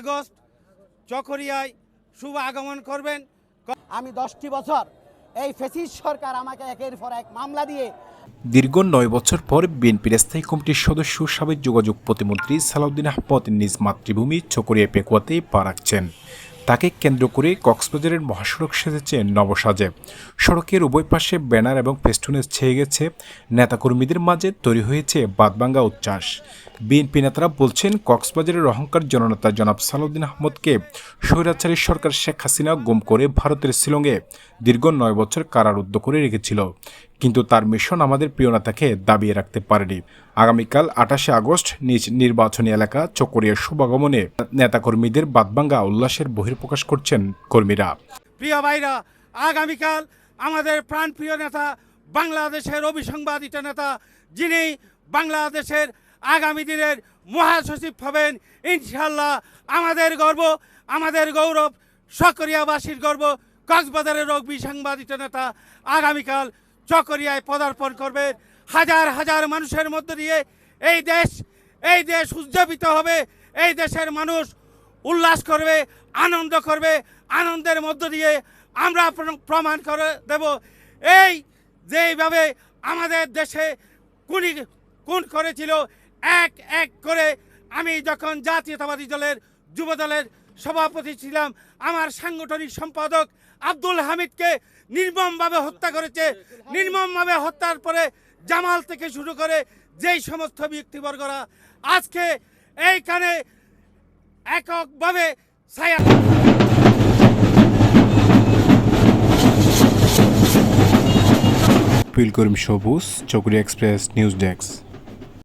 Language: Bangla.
আগস্ট চকরিয়ায় শুভ আগমন করবেন। আমি দশটি বছর এই ফেসিস সরকার আমাকে একের পর এক মামলা দিয়ে দীর্ঘ নয় বছর পর বিএনপির স্থায়ী কমিটির সদস্য সাবেক যোগাযোগ প্রতিমন্ত্রী সালাউদ্দিন আহমদ নিজ মাতৃভূমি চকরিয়া পেকুয়াতে পা রাখছেন। তাকে কেন্দ্র করে কক্সবাজারের মহাসড়ক সেজেছে নবসাজে। সড়কের উভয় পাশে ব্যানার এবং ফেস্টুনে ছেয়ে গেছে। নেতাকর্মীদের মাঝে তৈরি হয়েছে বাদবাঙ্গা উচ্ছ্বাস। বিএনপি নেতারা বলছেন, কক্সবাজারের অহংকার জননেতা জনাব সালাউদ্দিন আহমদকে স্বৈরাচারী সরকার শেখ হাসিনা গুম করে ভারতের শিলংয়ে দীর্ঘ নয় বছর কারারুদ্ধ করে রেখেছিল। কিন্তু তার মিশন আমাদের প্রিয় নেতাকে দাবিয়ে রাখতে পারেনি। আগামীকাল আঠাশে আগস্ট নিজ নির্বাচনী এলাকা চকরিয়ার শুভাগমনে নেতাকর্মীদের বাদবাঙ্গা উল্লাসের বহির্প্রকাশ করছেন কর্মীরা। প্রিয় ভাইরা, আগামীকাল আমাদের প্রাণপ্রিয় নেতা, বাংলাদেশের অভিসংবাদিত নেতা, যিনি বাংলাদেশের আগামী দিনের মহাসচিব হবেন ইনশাল্লাহ আমাদের গর্ব, আমাদের গৌরব সকরিয়াবাসীর গর্ব, কক্সবাজারের অভিসংবাদিত নেতা, আগামীকাল চকরিয়ায় পদার্পণ করবে। হাজার হাজার মানুষের মধ্য দিয়ে এই দেশ এই দেশ উজ্জীবিত হবে, এই দেশের মানুষ উল্লাস করবে, আনন্দ করবে, আনন্দের মধ্য দিয়ে আমরা প্রমাণ করে দেব। এই যেইভাবে আমাদের দেশে কুনি খুন করেছিল, এক এক করে আমি যখন জাতীয়তাবাদী দলের যুব দলের সভাপতি ছিলাম, আমার সাংগঠনিক সম্পাদক আব্দুল হামিদকে নির্মমভাবে হত্যা করেছে। নির্মমভাবে হত্যার পরে জামাল থেকে শুরু করে যেই সমস্ত ব্যক্তিবর্গরা আজকে এইখানে এককভাবে ছায়া। পিল করিম সবুজ চকরি এক্সপ্রেস নিউজ ডেস্ক।